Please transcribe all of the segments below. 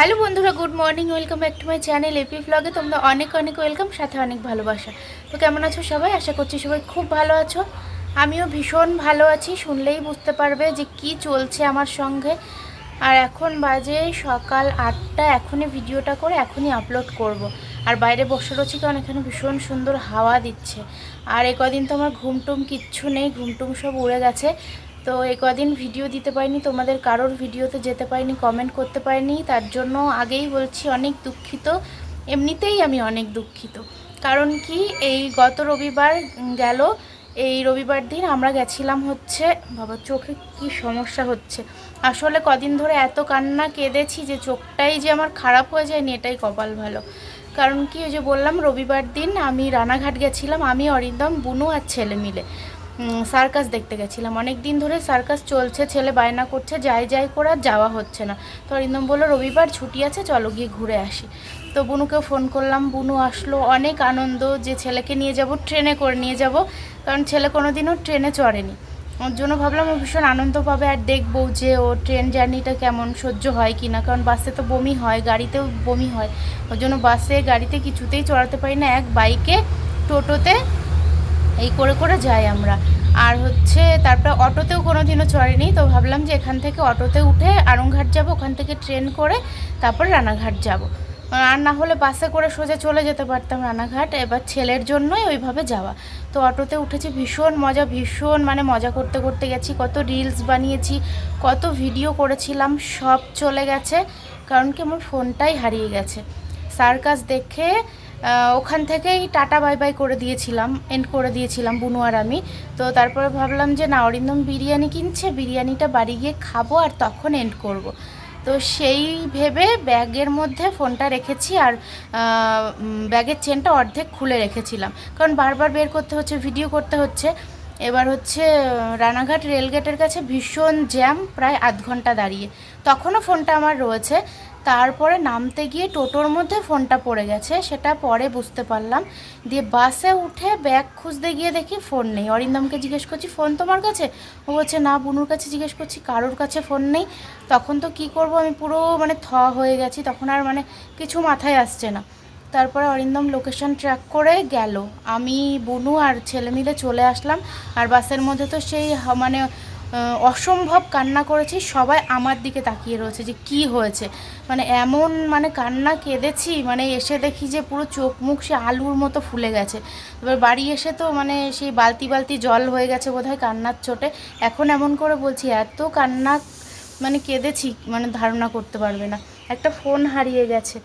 Hello বন্ধুরা, good morning, welcome back to my channel A ব্লগে তোমরা অনেক অনেক ওয়েলকাম, সাথে অনেক ভালোবাসা। তো কেমন আছো সবাই? আশা করছি সবাই খুব ভালো আছো। আমিও ভীষণ ভালো আছি, শুনলেই বুঝতে পারবে যে কি চলছে আমার সঙ্গে। আর এখন বাজে সকাল আটটা, এখনই ভিডিওটা করে এখনই আপলোড করব। আর বাইরে বসে রয়েছি কারণ এখানে ভীষণ সুন্দর হাওয়া দিচ্ছে। আর এ কদিন তো আমার ঘুমটুম কিচ্ছু নেই, ঘুমটুম সব উড়ে গেছে। তো এই কদিন ভিডিও দিতে পারিনি, তোমাদের কারোর ভিডিওতে যেতে পারিনি কমেন্ট করতে পারিনি, তার জন্য আগেই বলছি অনেক দুঃখিত। এমনিতেই আমি অনেক দুঃখিত। কারণ কি, এই গত রবিবার গেল, এই রবিবার দিন আমরা গেছিলাম হচ্ছে, বাবা চোখে কি সমস্যা হচ্ছে। আসলে কদিন ধরে এত কান্না কেঁদেছি যে চোখটাই যে আমার খারাপ হয়ে যায়নি, এটাই কপাল ভালো। কারণ কি, ওই যে বললাম রবিবার দিন আমি রানাঘাট গেছিলাম, আমি, অরিন্দম, বুনু আর ছেলে মিলে। সার্কাস দেখতে গেছিলাম। অনেক দিন ধরে সার্কাস চলছে, ছেলে বায়না করছে, যাই যাই করে আর যাওয়া হচ্ছে না। তো অরিন্দম বলল, রবিবার ছুটি আছে, চলো গিয়ে ঘুরে আসি। তো বুনুকে ফোন করলাম, বুনু আসলো, অনেক আনন্দ যে ছেলেকে নিয়ে যাব, ট্রেনে করে নিয়ে যাব, কারণ ছেলে কোনো দিনও ট্রেনে চড়েনি। ওর জন্য ভাবলাম, ও ভীষণ আনন্দ পাবে আর দেখব যে ও ট্রেন জার্নিটা কেমন সহ্য হয় কি না। কারণ বাসে তো বমি হয়, গাড়িতেও বমি হয়। ওর জন্য বাসে, গাড়িতে কিছুতেই চড়াতে পারি না। এক বাইকে টোটোতে এই করে করে যাই আমরা। আর হচ্ছে তারপর অটোতেও কোনো দিনও চড়েনি, তো ভাবলাম যে এখান থেকে অটোতে উঠে আরংঘাট যাব, ওখান থেকে ট্রেন করে তারপর রানাঘাট যাব। আর না হলে বাসে করে সোজা চলে যেতে পারতাম রানাঘাট, এবার ছেলের জন্যই ওইভাবে যাওয়া। তো অটোতে উঠেছি, ভীষণ মজা, ভীষণ মানে মজা করতে করতে গেছি, কত রিলস বানিয়েছি, কত ভিডিও করেছিলাম, সব চলে গেছে, কারণ কি আমার ফোনটাই হারিয়ে গেছে। সার্কাস দেখে ওখান থেকেই টাটা বাই বাই করে দিয়েছিলাম এন্ড করে দিয়েছিলাম বুনু আর আমি। তো তারপরে ভাবলাম যে না, অরিন্দম বিরিয়ানি কিনছে, বিরিয়ানিটা বাড়ি গিয়ে খাব আর তখন এন্ড করব। তো সেই ভেবে ব্যাগের মধ্যে ফোনটা রেখেছি আর ব্যাগের চেনটা অর্ধেক খুলে রেখেছিলাম। কারণ বারবার বের করতে হচ্ছে ভিডিও করতে হচ্ছে। এবার হচ্ছে, রানাঘাট রেলগেটের কাছে ভীষণ জ্যাম, প্রায় আধ ঘণ্টা দাঁড়িয়ে। তখনও ফোনটা আমার রয়েছে। তারপরে নামতে গিয়ে টোটোর মধ্যে ফোনটা পড়ে গেছে। সেটা পরে বুঝতে পারলাম। দিয়ে বাসে উঠে ব্যাগ খুঁজতে গিয়ে দেখি ফোন নেই। অরিন্দমকে জিজ্ঞেস করছি, ফোন তোমার কাছে? ও বলছে, না, বুনুর কাছে জিজ্ঞেস করছি, কারোর কাছে ফোন নেই? তখন তো কি করব, আমি পুরো মানে থ হয়ে গেছি। তখন আর মানে কিছু মাথায় আসছে না। তারপরে অরিন্দম লোকেশন ট্র্যাক করে গেল। আমি, বনু আর ছেলে মিলে চলে আসলাম। আর বাসের মধ্যে তো সেই মানে অসম্ভব কান্না করেছি। সবাই আমার দিকে তাকিয়ে রয়েছে যে কি হয়েছে? মানে এমন মানে কান্না কেঁদেছি মানে এসে দেখি যে পুরো চোখ মুখ সে আলুর মতো ফুলে গেছে। এবার বাড়ি এসে তো মানে সেই বালতি বালতি জল হয়ে গেছে বোধহয় কান্নার চোটে এখন এমন করে বলছি, এত কান্না মানে কেঁদেছি মানে ধারণা করতে পারবে না। একটা ফোন হারিয়ে গেছে।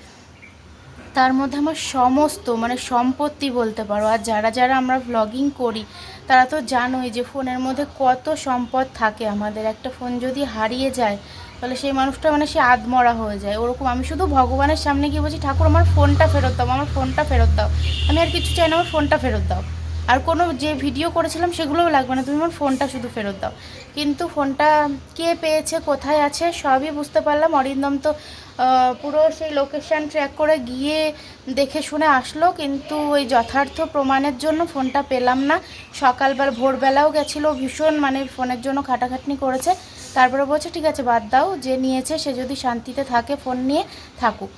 তার মধ্যে আমার সমস্ত মানে সম্পত্তি বলতে পারো। আর যারা যারা আমরা ব্লগিং করি, তারা তো জানোই যে ফোনের মধ্যে কত সম্পদ থাকে আমাদের। একটা ফোন যদি হারিয়ে যায়, তাহলে সেই মানুষটা মানে সে আধমরা হয়ে যায়। ওরকম আমি শুধু ভগবানের সামনে গিয়ে বলছি, ঠাকুর, আমার ফোনটা ফেরত দাও, আমার ফোনটা ফেরত দাও। আমি আর কিছু চাই না, আমার ফোনটা ফেরত দাও। আর কোনো যে ভিডিও করেছিলাম, সেগুলোও লাগবে না, তুমি আমার ফোনটা শুধু ফেরত দাও। কিন্তু ফোনটা কে পেয়েছে, কোথায় আছে, সবই বুঝতে পারলাম। অরিন্দম তো পুরো সেই লোকেশন ট্র্যাক করে গিয়ে দেখে শুনে আসলো, কিন্তু ওই যথার্থ প্রমাণের জন্য ফোনটা পেলাম না। সকালবেলা, ভোরবেলাও গেছিল ভীষণ মানে ফোনের জন্য খাটাখাটনি করেছে। তারপরে বলছে, ঠিক আছে, বাদ দাও, যে নিয়েছে, সে যদি শান্তিতে থাকে, ফোন নিয়ে থাকুক।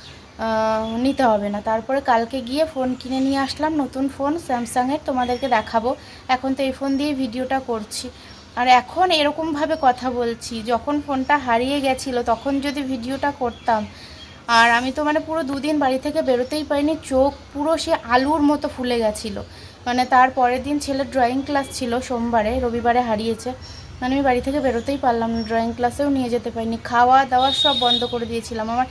নিতে হবে না। তারপরে কালকে গিয়ে ফোন কিনে নিয়ে আসলাম, নতুন ফোন, স্যামসাংয়ের, তোমাদেরকে দেখাবো। এখন তো এই ফোন দিয়ে ভিডিওটা করছি। আর এখন এরকমভাবে কথা বলছি, যখন ফোনটা হারিয়ে গেছিল তখন যদি ভিডিওটা করতাম। আর আমি তো মানে পুরো দুদিন বাড়ি থেকে বেরোতেই পারিনি, চোখ পুরো সে আলুর মতো ফুলে গেছিল। মানে তার পরের দিন ছেলের ড্রয়িং ক্লাস ছিল সোমবারে, রবিবারে হারিয়েছে। মানে আমি বাড়ি থেকে বেরোতেই পারলাম না ড্রয়িং ক্লাসেও নিয়ে যেতে পারিনি। খাওয়া দাওয়া সব বন্ধ করে দিয়েছিলাম। আমার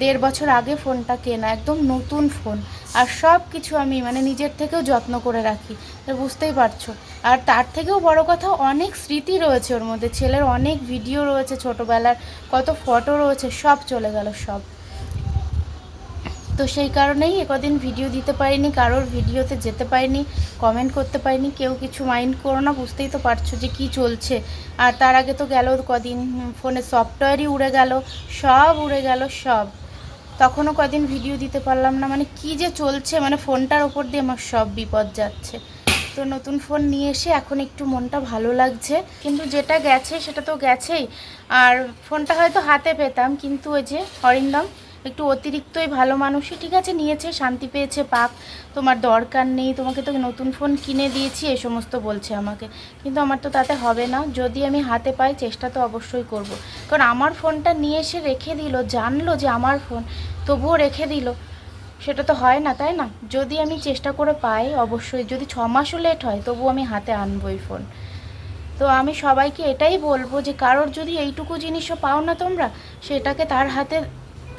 দেড় বছর আগে ফোনটা কেনা, একদম নতুন ফোন আর সব কিছু আমি মানে নিজের থেকেও যত্ন করে রাখি বুঝতেই পারছ। আর তার থেকেও বড় কথা, অনেক স্মৃতি রয়েছে ওর মধ্যে। ছেলের অনেক ভিডিও রয়েছে ছোটোবেলার, কত ফটো রয়েছে, সব চলে গেল সব। তো সেই কারণেই একদিন ভিডিও দিতে পারিনি, কারোর ভিডিওতে যেতে পারিনি কমেন্ট করতে পারিনি, কেউ কিছু মাইন্ড করো না, বুঝতেই তো পারছ যে কি চলছে। আর তার আগে তো গেল কদিন ফোনে সফটওয়্যারই উড়ে গেল, সব উড়ে গেল সব। তখনও কদিন ভিডিও দিতে পারলাম না মানে কি যে চলছে মানে ফোনটার ওপর দিয়ে আমার সব বিপদ যাচ্ছে। তো নতুন ফোন নিয়ে এসে এখন একটু মনটা ভালো লাগছে। কিন্তু যেটা গেছে সেটা তো গেছেই। আর ফোনটা হয়তো হাতে পেতাম, কিন্তু ওই যে অরিন্দম একটু অতিরিক্তই ভালো মানুষই ঠিক আছে, নিয়েছে, শান্তি পেয়েছে, পাক। তোমার দরকার নেই, তোমাকে তো নতুন ফোন কিনে দিয়েছি, এ সমস্ত বলছে আমাকে। কিন্তু আমার তো তাতে হবে না, যদি আমি হাতে পাই চেষ্টা তো অবশ্যই করব। কারণ আমার ফোনটা নিয়ে এসে রেখে দিল, জানলো যে আমার ফোন, তবুও রেখে দিল। সেটা তো হয় না, তাই না? যদি আমি চেষ্টা করে পাই, অবশ্যই। যদি ছ মাসও লেট হয় তবু আমি হাতে আনবই ফোন তো আমি সবাইকে এটাই বলব যে, কারোর যদি এইটুকু জিনিসও পাও না তোমরা, সেটাকে তার হাতে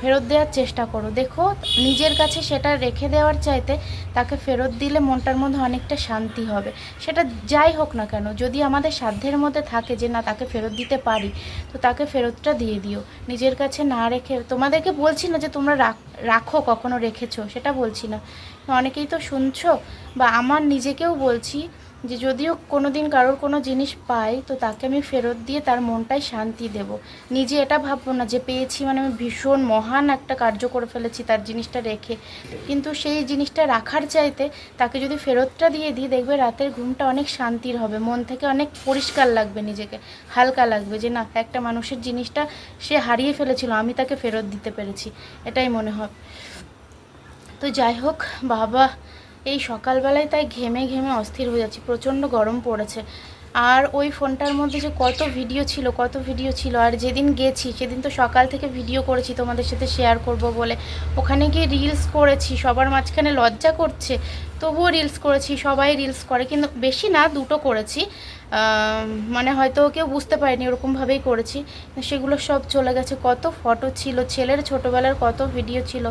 ফেরত দেওয়ার চেষ্টা করো। দেখো, নিজের কাছে সেটা রেখে দেওয়ার চাইতে তাকে ফেরত দিলে মনটার মধ্যে অনেকটা শান্তি হবে। সেটা যাই হোক না কেন, যদি আমাদের সাধ্যের মধ্যে থাকে যে না, তাকে ফেরত দিতে পারি, তো তাকে ফেরতটা দিয়ে দিও। নিজের কাছে না রেখে, তোমাদেরকে বলছি না যে তোমরা রাখ- কখনো রেখেছো, সেটা বলছি না। অনেকেই তো শুনছো, বা আমার নিজেকেও বলছি যে যদিও কোনো দিন কারোর কোনো জিনিস পাই, তো তাকে আমি ফেরত দিয়ে তার মনটাই শান্তি দেব। নিজে এটা ভাববো না যে পেয়েছি মানে আমি ভীষণ মহান একটা কার্য করে ফেলেছি তার জিনিসটা রেখে। কিন্তু সেই জিনিসটা রাখার চাইতে তাকে যদি ফেরতটা দিয়ে দিই, দেখবে রাতের ঘুমটা অনেক শান্তির হবে, মন থেকে অনেক পরিষ্কার লাগবে নিজেকে, হালকা লাগবে যে না, একটা মানুষের জিনিসটা সে হারিয়ে ফেলেছিল, আমি তাকে ফেরত দিতে পেরেছি, এটাই মনে হয়। তো যাই হোক, বাবা এই সকালবেলায় তাই ঘেমে ঘেমে অস্থির হয়ে যাচ্ছি। প্রচণ্ড গরম পড়েছে। আর ওই ফোনটার মধ্যে যে কত ভিডিও ছিল, কত ভিডিও ছিল, আর যেদিন গেছি, সেদিন তো সকাল থেকে ভিডিও করেছি তোমাদের সাথে শেয়ার করব বলে। ওখানে গিয়ে রিলস করেছি, সবার মাঝখানে লজ্জা করছে, তবুও রিলস করেছি, সবাই রিলস করে, কিন্তু বেশি না, দুটো করেছি। মানে হয়তো কেউ বুঝতে পারেনি ওরকমভাবেই করেছি, সেগুলো সব চলে গেছে। কত ফটো ছিল, ছেলের ছোটোবেলার কত ভিডিও ছিল,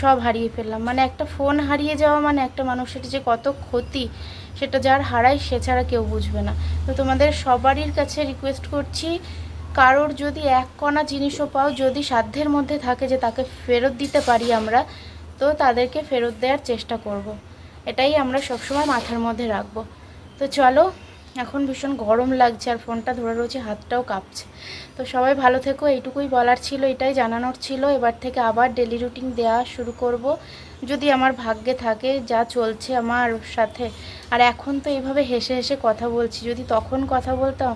সব হারিয়ে ফেললাম। মানে একটা ফোন হারিয়ে যাওয়া মানে একটা মানুষের যে কত ক্ষতি সেটা যার হারায় সে ছাড়া কেউ বুঝবে না তো তোমাদের সবারই কাছে রিকোয়েস্ট করছি, কারোর যদি এক কণা জিনিসও পাও, যদি সাধ্যের মধ্যে থাকে যে তাকে ফেরত দিতে পারি আমরা, তো তাদেরকে ফেরত দেওয়ার চেষ্টা করব। এটাই আমরা সবসময় মাথার মধ্যে রাখব তো চলো এখন ভীষণ গরম লাগছে আর ফোনটা ধরে রয়েছে, হাতটাও কাঁপছে। তো সবাই ভালো থেকো, এইটুকুই বলার ছিল, এটাই জানানোর ছিল। এবার থেকে আবার ডেলি রুটিন দেওয়া শুরু করব। যদি আমার ভাগ্যে থাকে, যা চলছে আমার সাথে। আর এখন তো এইভাবে হেসে হেসে কথা বলছি, যদি তখন কথা বলতাম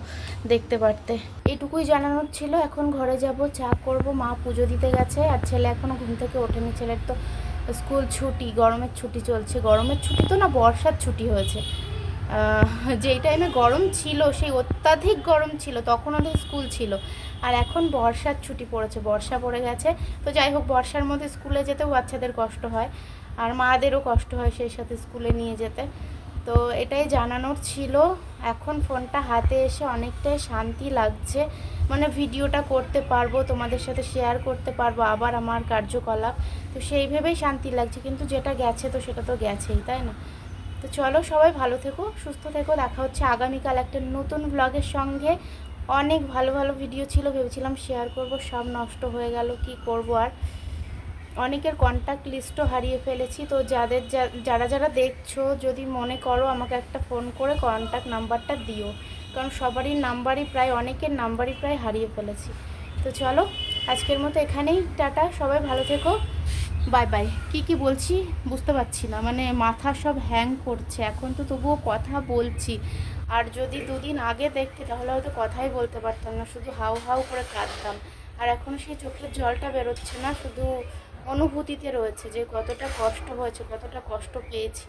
দেখতে পারতে। এটুকুই জানানোর ছিল, এখন ঘরে যাব, চা করব, মা পুজো দিতে গেছে, আর ছেলে এখনও ঘুম থেকে ওঠেনি। ছেলের তো স্কুল ছুটি, গরমের ছুটি চলছে। গরমের ছুটি তো না, বর্ষার ছুটি হয়েছে। যেই টাইমে গরম ছিল, সেই অত্যাধিক গরম ছিল, তখন ওদের স্কুল ছিল। আর এখন বর্ষার ছুটি পড়েছে, বর্ষা পড়ে গেছে। তো যাই হোক, বর্ষার মধ্যে স্কুলে যেতেও বাচ্চাদের কষ্ট হয়, আর মাদেরও কষ্ট হয় সেই সাথে স্কুলে নিয়ে যেতে। তো এটাই জানানোর ছিল। এখন ফোনটা হাতে এসে অনেকটাই শান্তি লাগছে। মানে ভিডিওটা করতে পারব, তোমাদের সাথে শেয়ার করতে পারব, আবার আমার কার্যকলাপ। তো সেই ভেবেই শান্তি লাগছে, কিন্তু যেটা গেছে তো সেটা তো গেছেই, তাই না? তো চলো সবাই ভালো থেকো, সুস্থ থেকো। দেখা হচ্ছে আগামীকাল একটা নতুন ব্লগের সঙ্গে। অনেক ভালো ভালো ভিডিও ছিল, ভেবেছিলাম শেয়ার করব, সব নষ্ট হয়ে গেল, কি করব আর? অনেকের কন্ট্যাক্ট লিস্টও হারিয়ে ফেলেছি, তো যাদের যারা যারা দেখছ, যদি মনে করো আমাকে একটা ফোন করে কন্ট্যাক্ট নাম্বারটা দিও। কারণ সবারই নাম্বারই প্রায়, অনেকের নাম্বারই প্রায় হারিয়ে ফেলেছি। তো চলো, আজকের মতো এখানেই, টাটা, সবাই ভালো থেকো। বাই বাই কি কি বলছি? বুঝতে পারছি না। মানে মাথা সব হ্যাং করছে। এখন তো তবুও কথা বলছি। আর যদি দুদিন আগে দেখতে, তাহলে হয়তো কথাই বলতে পারতাম না। শুধু হাউ হাউ করে কাঁদতাম। আর এখন সেই চোখের জলটা বেরোচ্ছে না। শুধু অনুভূতিতে রয়েছে যে কতটা কষ্ট হয়েছে, কতটা কষ্ট পেয়েছি।